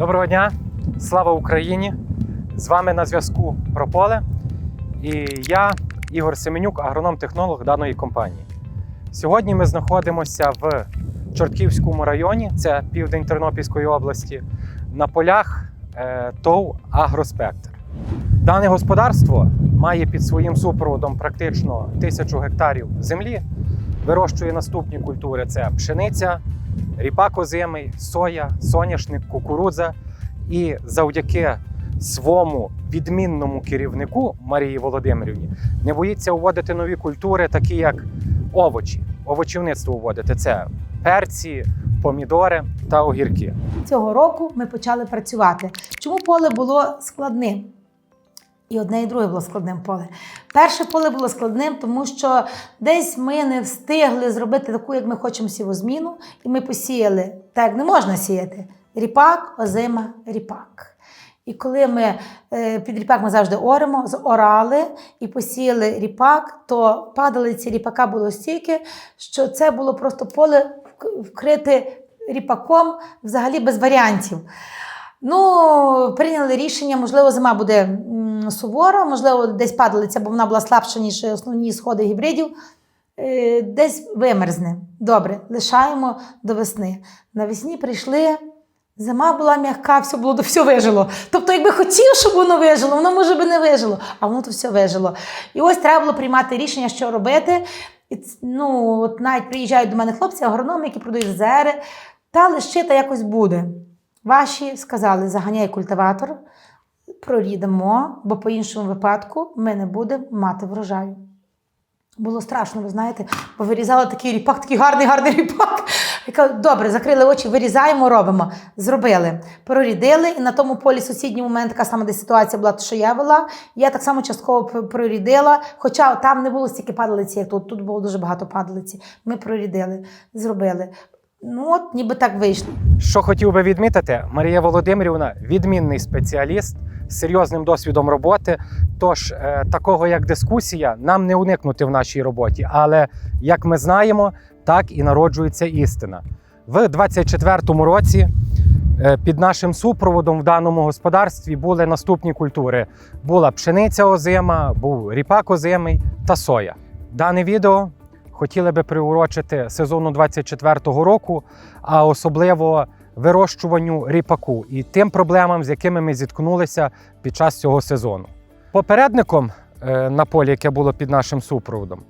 Доброго дня, слава Україні! З вами на зв'язку Прополе. І я, Ігор Семенюк, агроном-технолог даної компанії. Сьогодні ми знаходимося в Чортківському районі, це південь Тернопільської області, на полях е, ТОВ Агроспектр. Дане господарство має під своїм супроводом практично тисячу гектарів землі. Вирощує наступні культури: це пшениця, ріпак озимий, соя, соняшник, кукурудза. І завдяки своєму відмінному керівнику Марії Володимирівні не боїться вводити нові культури, такі як овочі. Овочівництво вводити це перці, помідори та огірки. Цього року ми почали працювати. Чому поле було складним? І одне і друге було складним поле. Перше поле було складним, тому що десь ми не встигли зробити таку, як ми хочемо сівозміну, і ми посіяли так, як не можна сіяти: ріпак, озима, ріпак. І коли ми е, під ріпак ми завжди оремо, зорали і посіяли ріпак, то падалиці ріпака було стільки, що це було просто поле вкрите ріпаком взагалі без варіантів. Ну, прийняли рішення, можливо, зима буде сувора, можливо, десь падалиця, бо вона була слабша, ніж основні сходи гібридів. Е, Десь вимерзне. Добре, лишаємо до весни. Навесні прийшли, зима була м'яка, все було все вижило. Тобто, якби хотів, щоб воно вижило, воно може би не вижило, а воно то все вижило. І ось треба було приймати рішення, що робити. І, ну, от навіть приїжджають до мене хлопці, агрономи, які продають зери, та лищита якось буде. Ваші сказали, заганяй культиватор, прорідемо, бо по іншому випадку ми не будемо мати врожаю. Було страшно, ви знаєте, бо вирізали такий ріпак, такий гарний, гарний ріпак. Я кажу, добре, закрили очі, вирізаємо, робимо. Зробили. Прорідили, і на тому полі сусідній момент така сама десь ситуація була, що я вела. Я так само частково прорідила, хоча там не було стільки падалиці, як тут. Тут було дуже багато падалиці. Ми прорідили, зробили. Ну, от ніби так вийшло. Що хотів би відмітити, Марія Володимирівна відмінний спеціаліст з серйозним досвідом роботи. Тож е, такого як дискусія нам не уникнути в нашій роботі. Але як ми знаємо, так і народжується істина. В 24-му році е, під нашим супроводом в даному господарстві були наступні культури: була пшениця озима, був ріпак озимий та соя. Дане відео хотіли би приурочити сезону 24-го року, а особливо вирощуванню ріпаку і тим проблемам, з якими ми зіткнулися під час цього сезону. Попередником е, на полі, яке було під нашим супроводом,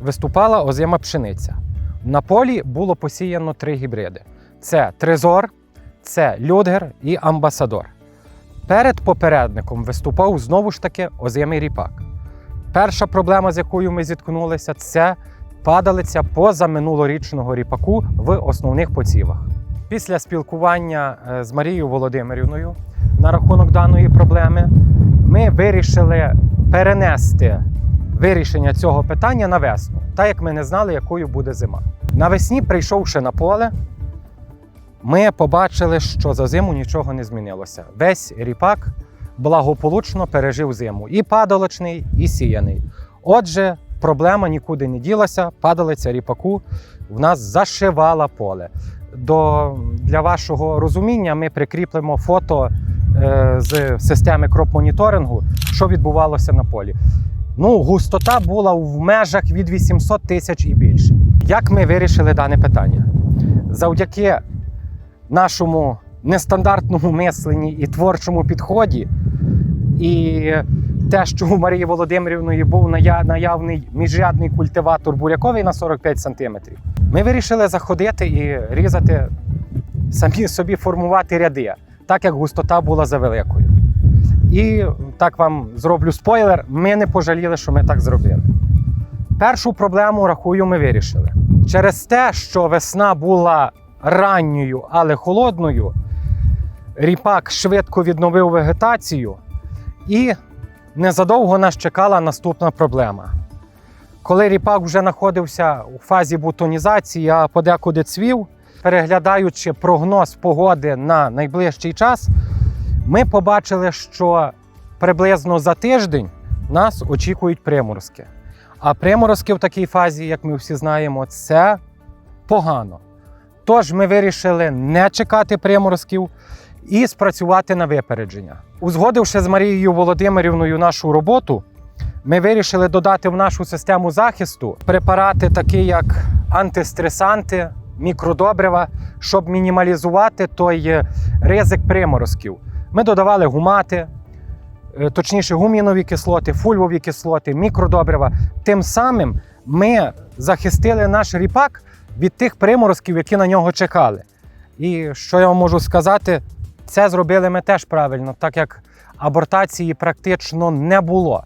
виступала озима пшениця. На полі було посіяно три гібриди: це Трезор, це Людгер і Амбасадор. Перед попередником виступав знову ж таки озимий ріпак. Перша проблема, з якою ми зіткнулися, це падалиця позаминулорічного ріпаку в основних посівах. Після спілкування е, з Марією Володимирівною на рахунок даної проблеми ми вирішили перенести вирішення цього питання на весну, так як ми не знали, якою буде зима. Навесні, прийшовши на поле, ми побачили, що за зиму нічого не змінилося. Весь ріпак благополучно пережив зиму і падалочний, і сіяний. Отже, проблема нікуди не ділася. Падалиця ріпаку в нас зашивала поле. До, для вашого розуміння ми прикріплемо фото е, з системи кроп-моніторингу, що відбувалося на полі. Ну, густота була в межах від 800 тисяч і більше. Як ми вирішили дане питання? Завдяки нашому нестандартному мисленні і творчому підході, і те, що у Марії Володимирівної був наявний міжрядний культиватор буряковий на 45 см, ми вирішили заходити і різати самі собі формувати ряди, так як густота була завеликою. І так вам зроблю спойлер: ми не пожаліли, що ми так зробили. Першу проблему, рахую, ми вирішили. Через те, що весна була ранньою, але холодною, ріпак швидко відновив вегетацію, і незадовго нас чекала наступна проблема. Коли ріпак вже знаходився у фазі бутонізації, а подекуди цвів, переглядаючи прогноз погоди на найближчий час, ми побачили, що приблизно за тиждень нас очікують приморозки. А приморозки в такій фазі, як ми всі знаємо, це погано. Тож ми вирішили не чекати приморозків і спрацювати на випередження. Узгодивши з Марією Володимирівною нашу роботу, ми вирішили додати в нашу систему захисту препарати, такі як антистресанти, мікродобрива, щоб мінімалізувати той е, ризик приморозків. Ми додавали гумати, е, точніше, гумінові кислоти, фульвові кислоти, мікродобрива. Тим самим ми захистили наш ріпак від тих приморозків, які на нього чекали. І що я вам можу сказати, це зробили ми теж правильно, так як абортації практично не було.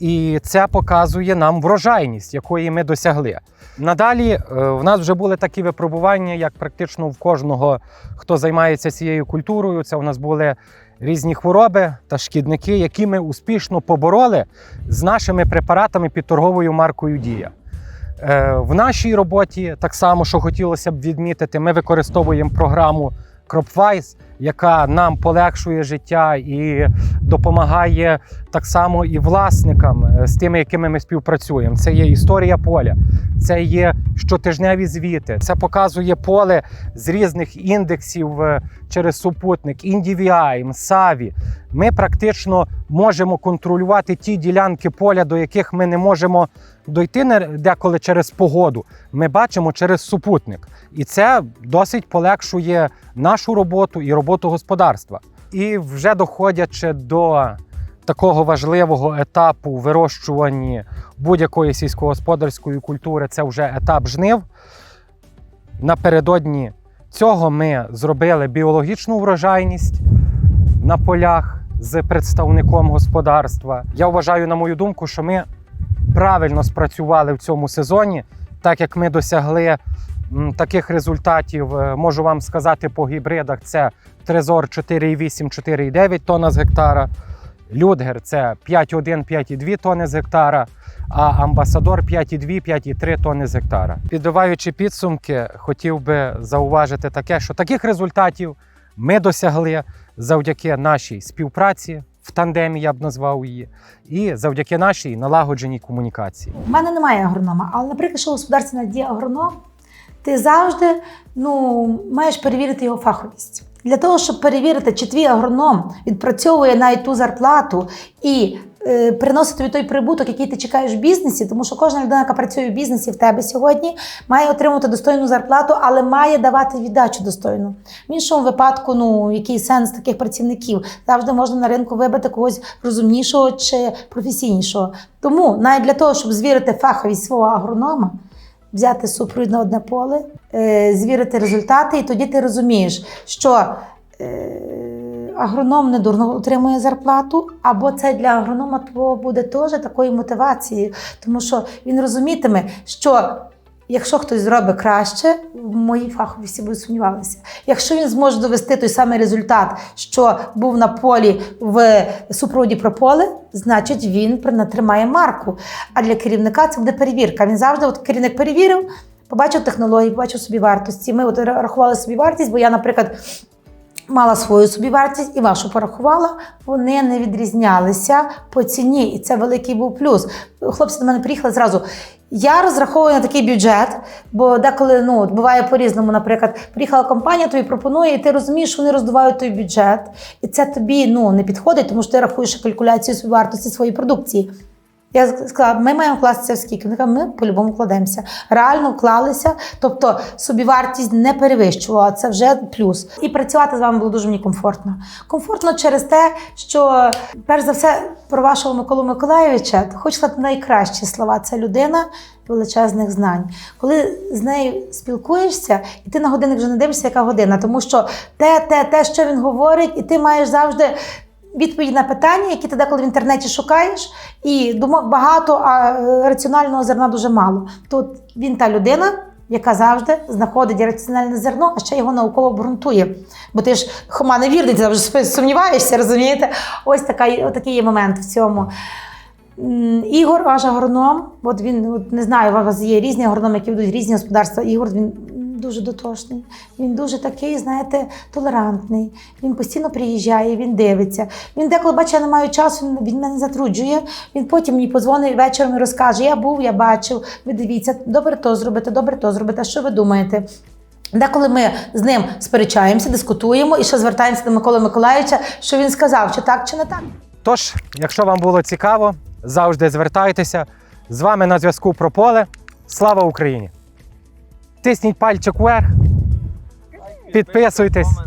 І це показує нам врожайність, якої ми досягли. Надалі е, в нас вже були такі випробування, як практично в кожного, хто займається цією культурою. Це у нас були різні хвороби та шкідники, які ми успішно побороли з нашими препаратами під торговою маркою Дія. Е, В нашій роботі так само, що хотілося б відмітити, ми використовуємо програму CropWise, яка нам полегшує життя і допомагає так само і власникам е, з тими, якими ми співпрацюємо. Це є історія поля, це є щотижневі звіти. Це показує поле з різних індексів е, через супутник, NDVI, SAVI. Ми практично можемо контролювати ті ділянки поля, до яких ми не можемо дойти деколи через погоду. Ми бачимо через супутник. І це досить полегшує нашу роботу і роботу господарства. І вже доходячи до такого важливого етапу в вирощуванні будь-якої сільськогосподарської культури, це вже етап жнив. Напередодні цього ми зробили біологічну врожайність на полях з представником господарства. Я вважаю, на мою думку, що ми правильно спрацювали в цьому сезоні, так як ми досягли таких результатів. Е, Можу вам сказати по гібридах: це Трезор 4,8, 4,9 тонна з гектара. Людгер це 5,1, 5,2 тонни з гектара, а амбасадор 5,2, 5,3 тонни з гектара. Підбиваючи підсумки, хотів би зауважити таке, що таких результатів ми досягли завдяки нашій співпраці в тандемі, я б назвав її, і завдяки нашій налагодженій комунікації. У мене немає агронома, але, наприклад, що господарстві надіє агроном, ти завжди ну, маєш перевірити його фаховість. Для того, щоб перевірити, чи твій агроном відпрацьовує навіть ту зарплату і е, приносить тобі той прибуток, який ти чекаєш в бізнесі, тому що кожна людина, яка працює в бізнесі в тебе сьогодні, має отримати достойну зарплату, але має давати віддачу достойну. В іншому випадку, ну який сенс таких працівників? Завжди можна на ринку вибити когось розумнішого чи професійнішого. Тому навіть для того, щоб звірити фаховість свого агронома, взяти супровід на одне поле, е, звірити результати, і тоді ти розумієш, що е, агроном не дурно отримує зарплату, або це для агронома буде теж такою мотивацією, тому що він розумітиме, що. Якщо хтось зробить краще, в моїй фаховості будуть сумнівалися. Якщо він зможе довести той самий результат, що був на полі в супроводі про поле, значить він при- тримає марку. А для керівника це буде перевірка. Він завжди, от керівник перевірив, побачив технології, побачив собі вартості. Ми от рахували собі вартість, бо я, наприклад, мала свою собівартість і вашу порахувала, вони не відрізнялися по ціні. І це великий був плюс. Хлопці до мене приїхали зразу. Я розраховую на такий бюджет, бо деколи ну, буває по-різному. Наприклад, приїхала компанія, тобі пропонує, і ти розумієш, що вони роздувають той бюджет, і це тобі ну, не підходить, тому що ти рахуєш калькуляцію вартості своєї продукції. Я сказала, ми маємо вкластися в скільки. Вони кажуть, ми по-любому вкладемося. Реально вклалися, тобто собівартість не перевищувала, це вже плюс. І працювати з вами було дуже мені комфортно. Комфортно через те, що перш за все про вашого Миколу Миколаєвича хочу сказати найкращі слова. Це людина величезних знань. Коли з нею спілкуєшся, і ти на годинник вже не дивишся, яка година, тому що те, те, те, що він говорить, і ти маєш завжди відповіді на питання, які ти деколи в інтернеті шукаєш, і думок багато, а раціонального зерна дуже мало. Тут він та людина. Яка завжди знаходить раціональне зерно, а ще його науково обґрунтує. Бо ти ж хома не вірний, ти завжди сумніваєшся, розумієте? Ось така, такий є момент в цьому. Ігор, ваш агроном, от він от не знаю, у вас є різні агрономи, які ведуть різні господарства. Ігор він дуже дотошний. Він дуже такий, знаєте, толерантний. Він постійно приїжджає, він дивиться. Він деколи бачить, я не маю часу, він, мене затруджує. Він потім мені позвонить вечором і розкаже: Я був, я бачив, ви дивіться, добре то зробите, добре то зробите. Що ви думаєте? Деколи ми з ним сперечаємося, дискутуємо і ще звертаємося до Миколи Миколаївича, що він сказав, чи так, чи не так. Тож, якщо вам було цікаво, завжди звертайтеся. З вами на зв'язку про поле. Слава Україні! Тисніть пальчик вверх, підписуйтесь.